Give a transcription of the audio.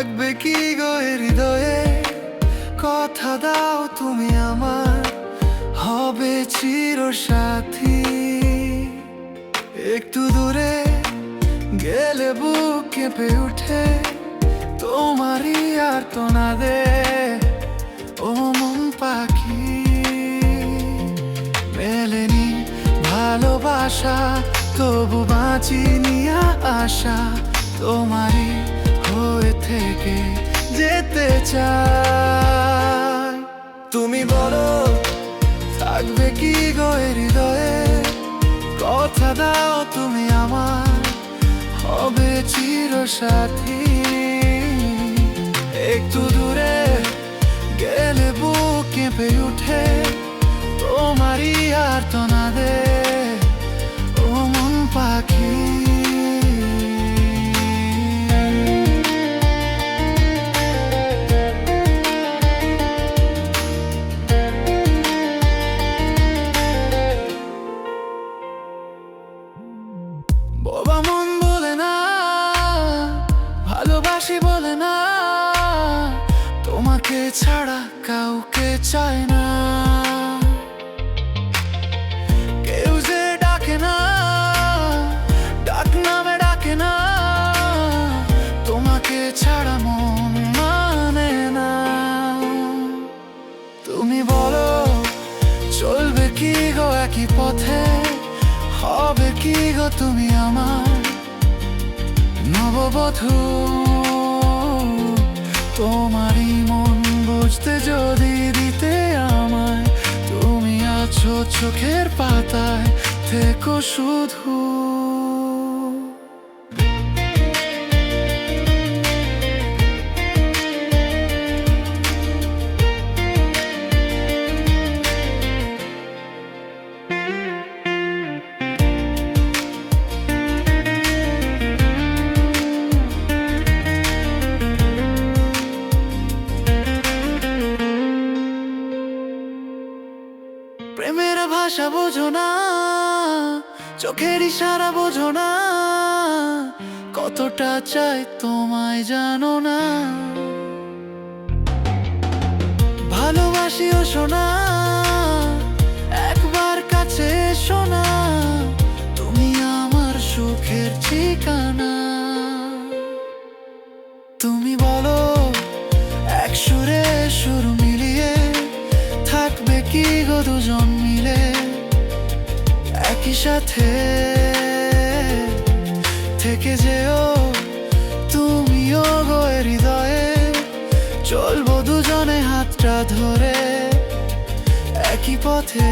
থাকবে কি গো হৃদয়ে? কথা দাও তুমি আমার, হবে চির সাথী একটু দূরে গেলে বুক কেঁপে উঠে, তোমারই আর তো না দে। ও মন পাখি, মেলেনি ভালোবাসা, তবু বাঁচি নিয়া আশা, তোমারই থেকে যেতে চাই। তুমি বলো, থাকবে কি গো হৃদয়ে? কথা দাও তুমি আমার, হবে চির সাথী একটু দূরে গেলে বুক কেঁপে উঠে, তোমারই আর তো না ভালোবাসি বলে না। তোমাকে ছাড়া কাউকে চায় না। কেউ যে ডাকে না, ডাক নামে ডাকে না। তোমাকে ছাড়া মন মানে না। তুমি বলো, চলবে কি গো একই পথে? হবে কি গো তুমি আমার নববধূ? তোমারই মন বুঝতে যদি দিতে আমায় তুমি আছো চোখের পাতায় থেকো শুধু ভাষা বোঝো না চোখের ইশারা বোঝো না কতটা চাই তোমায় জানো না। ভালোবাসিও শোনা কি গো দুজন মিলে, একই সাথে। থেকে যেও তুমিও গো হৃদয়ে, চলবো দুজনে হাতটা ধরে, একই পথে।